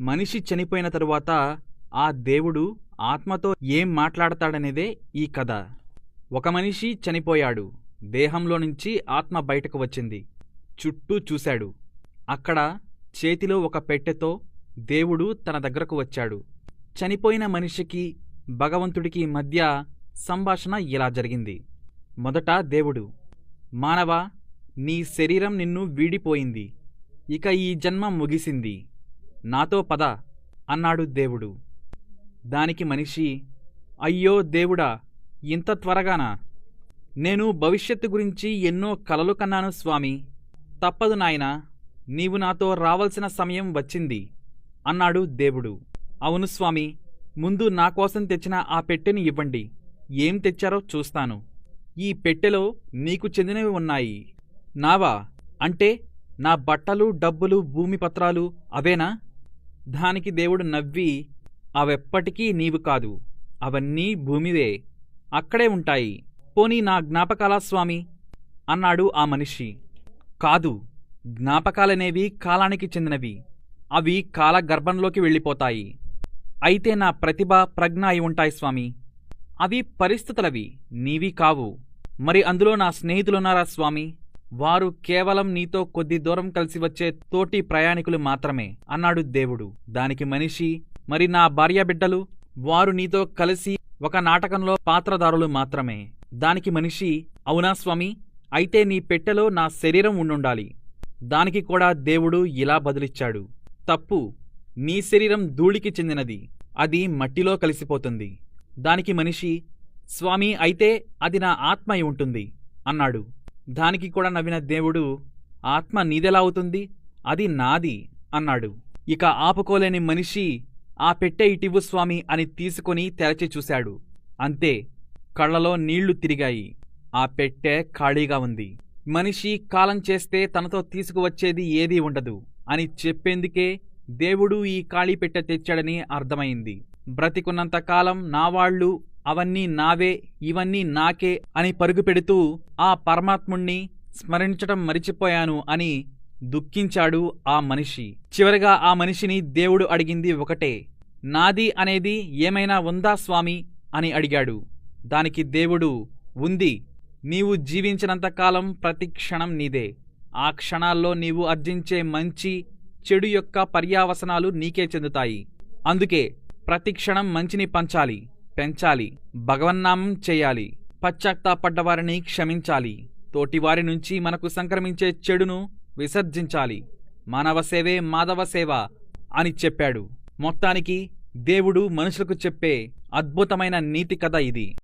మనిషి చనిపోయిన తరువాత ఆ దేవుడు ఆత్మతో ఏం మాట్లాడతాడనేదే ఈ కథ. ఒక మనిషి చనిపోయాడు. దేహంలో నుంచి ఆత్మ బయటకు వచ్చింది. చుట్టూ చూశాడు. అక్కడ చేతిలో ఒక పెట్టెతో దేవుడు తన దగ్గరకు వచ్చాడు. చనిపోయిన మనిషికి భగవంతుడికి మధ్య సంభాషణ ఇలా జరిగింది. మొదట దేవుడు మానవా నీ శరీరం నిన్ను వీడిపోయింది. ఇక ఈ జన్మ ముగిసింది. నాతో పద అన్నాడు దేవుడు. దానికి మనిషి అయ్యో దేవుడా ఇంత త్వరగానా? నేను భవిష్యత్తు గురించి ఎన్నో కలలు కన్నాను స్వామి. తప్పదు నాయనా నీవు నాతో రావలసిన సమయం వచ్చింది అన్నాడు దేవుడు. అవును స్వామి ముందు నా కోసం తెచ్చిన ఆ పెట్టెని ఇవ్వండి ఏం తెచ్చారో చూస్తాను. ఈ పెట్టెలో నీకు చెందినవి ఉన్నాయి. నావా అంటే నా బట్టలు డబ్బులు భూమి పత్రాలు అవేనా? దానికి దేవుడు నవ్వి అవెప్పటికీ నీవు కాదు అవన్నీ భూమివే అక్కడే ఉంటాయి. పోనీ నా జ్ఞాపకాలా స్వామి అన్నాడు ఆ మనిషి. కాదు జ్ఞాపకాలనేవి కాలానికి చెందినవి. అవి కాల గర్భంలోకి వెళ్ళిపోతాయి. అయితే నా ప్రతిభ ప్రజ్ఞ అయి ఉంటాయి స్వామి. అవి పరిస్థితులవి నీవి కావు. మరి అందులో నా స్నేహితులున్నారా స్వామి? వారు కేవలం నీతో కొద్ది దూరం కలిసి వచ్చే తోటి ప్రయాణికులు మాత్రమే అన్నాడు దేవుడు. దానికి మనిషి మరి నా భార్యాబిడ్డలు వారు నీతో కలిసి ఒక నాటకంలో పాత్రదారులు మాత్రమే. దానికి మనిషి అవునా స్వామి? అయితే నీ పెట్టెలో నా శరీరం ఉండుండాలి. దానికి కూడా దేవుడు ఇలా బదులిచ్చాడు. తప్పు నీ శరీరం ధూళికి చెందినది. అది మట్టిలో కలిసిపోతుంది. దానికి మనిషి స్వామి అయితే అది నా ఆత్మ ఉంటుంది అన్నాడు. దానికి కూడా నవ్విన దేవుడు ఆత్మ నీదెలా అవుతుంది? అది నాది అన్నాడు. ఇక ఆపుకోలేని మనిషి ఆ పెట్టె ఇటివు స్వామి అని తీసుకొని తెరచి చూశాడు. అంతే కళ్ళలో నీళ్ళు తిరిగాయి. ఆ పెట్టె ఖాళీగా ఉంది. మనిషి కాలం చేస్తే తనతో తీసుకువచ్చేది ఏదీ ఉండదు అని చెప్పేందుకే దేవుడు ఈ ఖాళీ పెట్టె తెచ్చాడని అర్థమైంది. బ్రతికున్నంతకాలం నావాళ్ళు అవన్నీ నావే ఇవన్నీ నాకే అని పరుగు పెడుతూ ఆ పరమాత్ముణ్ణి స్మరించటం మరిచిపోయాను అని దుఃఖించాడు ఆ మనిషి. చివరగా ఆ మనిషిని దేవుడు అడిగింది ఒకటే నాది అనేది ఏమైనా ఉందా స్వామి? అని అడిగాడు. దానికి దేవుడు ఉంది నీవు జీవించినంతకాలం ప్రతి క్షణం నీదే ఆ క్షణాల్లో నీవు అర్జించే మంచి చెడు యొక్క పర్యావసనాలు నీకే చెందుతాయి. అందుకే ప్రతి క్షణం మంచిని పంచాలి. పెంచాలి. భగవన్నామం చేయాలి. పశ్చాత్తాపడ్డవారిని క్షమించాలి. తోటివారి నుంచి మనకు సంక్రమించే చెడును విసర్జించాలి. మానవ సేవే మాధవ సేవ అని చెప్పాడు. మొత్తానికి దేవుడు మనుషులకు చెప్పే అద్భుతమైన నీతి కథ ఇది.